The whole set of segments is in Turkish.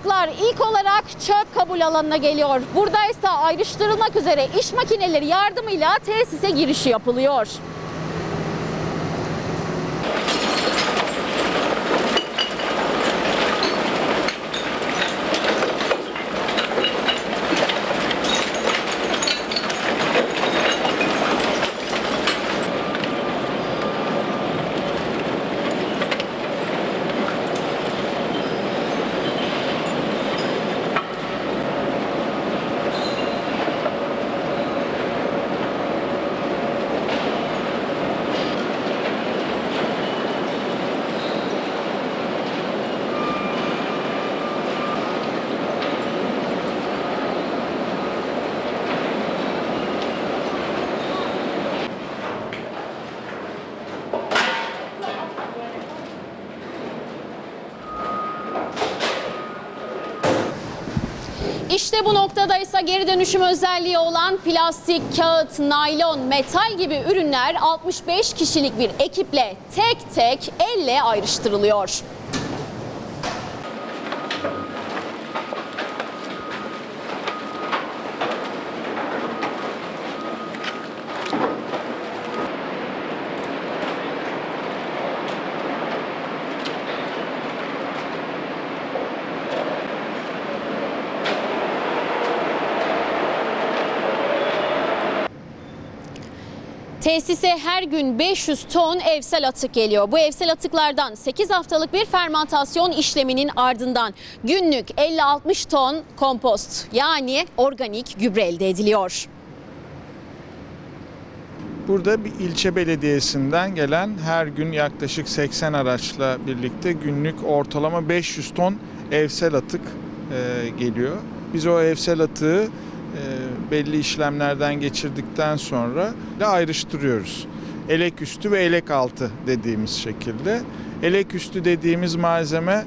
Atıklar ilk olarak çöp kabul alanına geliyor. Burada ise ayrıştırılmak üzere iş makineleri yardımıyla tesise girişi yapılıyor. İşte bu noktada ise geri dönüşüm özelliği olan plastik, kağıt, naylon, metal gibi ürünler 65 kişilik bir ekiple tek tek elle ayrıştırılıyor. Tesise her gün 500 ton evsel atık geliyor. Bu evsel atıklardan 8 haftalık bir fermantasyon işleminin ardından günlük 50-60 ton kompost yani organik gübre elde ediliyor. Burada bir ilçe belediyesinden gelen her gün yaklaşık 80 araçla birlikte günlük ortalama 500 ton evsel atık e, geliyor. Biz o evsel atığı e, belli işlemlerden geçirdikten sonra da ayrıştırıyoruz. Elek üstü ve elek altı dediğimiz şekilde. Elek üstü dediğimiz malzeme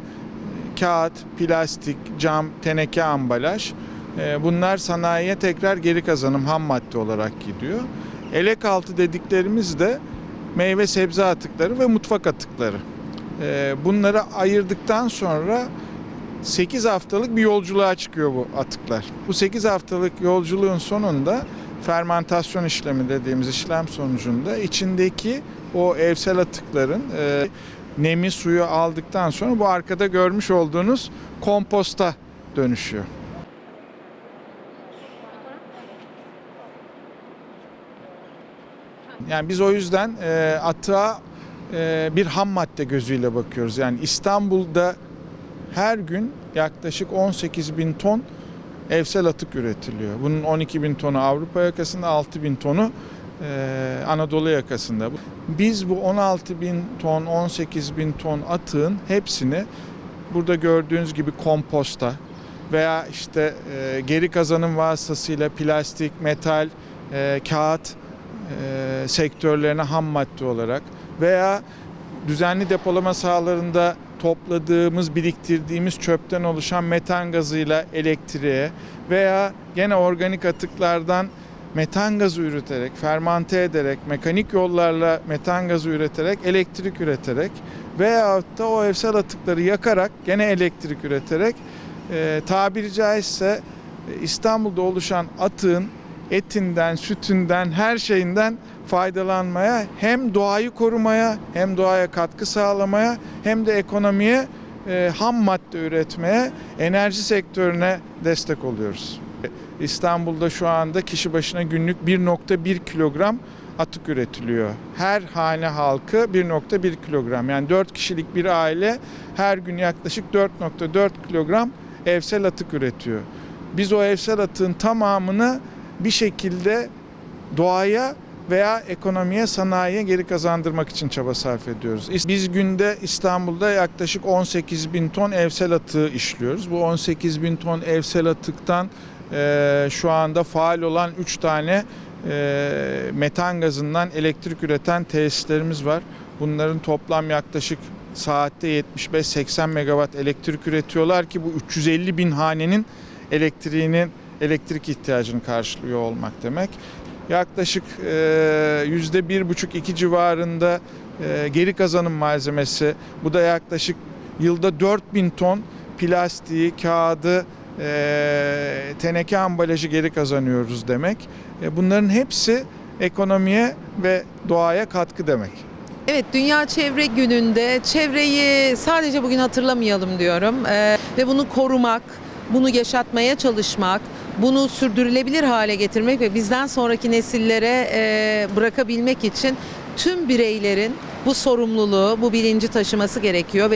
kağıt, plastik, cam, teneke ambalaj. E, Bunlar sanayiye tekrar geri kazanım ham madde olarak gidiyor. Elek altı dediklerimiz de meyve sebze atıkları ve mutfak atıkları. E, Bunları ayırdıktan sonra 8 haftalık bir yolculuğa çıkıyor bu atıklar. Bu 8 haftalık yolculuğun sonunda fermentasyon işlemi dediğimiz işlem sonucunda içindeki o evsel atıkların e, nemi suyu aldıktan sonra bu arkada görmüş olduğunuz komposta dönüşüyor. Yani biz o yüzden e, atığa e, bir ham madde gözüyle bakıyoruz. Yani İstanbul'da her gün yaklaşık 18 bin ton evsel atık üretiliyor. Bunun 12 bin tonu Avrupa yakasında, 6 bin tonu e, Anadolu yakasında. Biz bu 16 bin ton, 18 bin ton atığın hepsini burada gördüğünüz gibi komposta veya işte e, geri kazanım vasıtasıyla plastik, metal, e, kağıt sektörlerine ham madde olarak veya düzenli depolama sahalarında topladığımız, biriktirdiğimiz çöpten oluşan metan gazıyla elektriğe veya gene organik atıklardan metan gazı üreterek, fermante ederek, mekanik yollarla metan gazı üreterek, elektrik üreterek veyahut da o evsel atıkları yakarak gene elektrik üreterek e, tabiri caizse İstanbul'da oluşan atığın etinden, sütünden, her şeyinden faydalanmaya hem doğayı korumaya hem doğaya katkı sağlamaya hem de ekonomiye e, ham madde üretmeye, enerji sektörüne destek oluyoruz. İstanbul'da şu anda kişi başına günlük 1.1 kilogram atık üretiliyor. Her hane halkı 1.1 kilogram. Yani 4 kişilik bir aile her gün yaklaşık 4.4 kilogram evsel atık üretiyor. Biz o evsel atığın tamamını bir şekilde doğaya veya ekonomiye, sanayiye geri kazandırmak için çaba sarf ediyoruz. Biz günde İstanbul'da yaklaşık 18 bin ton evsel atığı işliyoruz. Bu 18 bin ton evsel atıktan e, şu anda faal olan 3 tane e, metan gazından elektrik üreten tesislerimiz var. Bunların toplam yaklaşık saatte 75-80 megawatt elektrik üretiyorlar ki bu 350 bin hanenin elektriğinin elektrik ihtiyacını karşılıyor olmak demek. Yaklaşık e, yüzde bir buçuk iki civarında e, geri kazanım malzemesi. Bu da yaklaşık yılda 4000 ton plastiği, kağıdı, e, teneke ambalajı geri kazanıyoruz demek. Bunların hepsi ekonomiye ve doğaya katkı demek. Evet Dünya Çevre Günü'nde çevreyi sadece bugün hatırlamayalım diyorum Ee, ve bunu korumak, bunu yaşatmaya çalışmak, bunu sürdürülebilir hale getirmek ve bizden sonraki nesillere e, bırakabilmek için tüm bireylerin bu sorumluluğu, bu bilinci taşıması gerekiyor.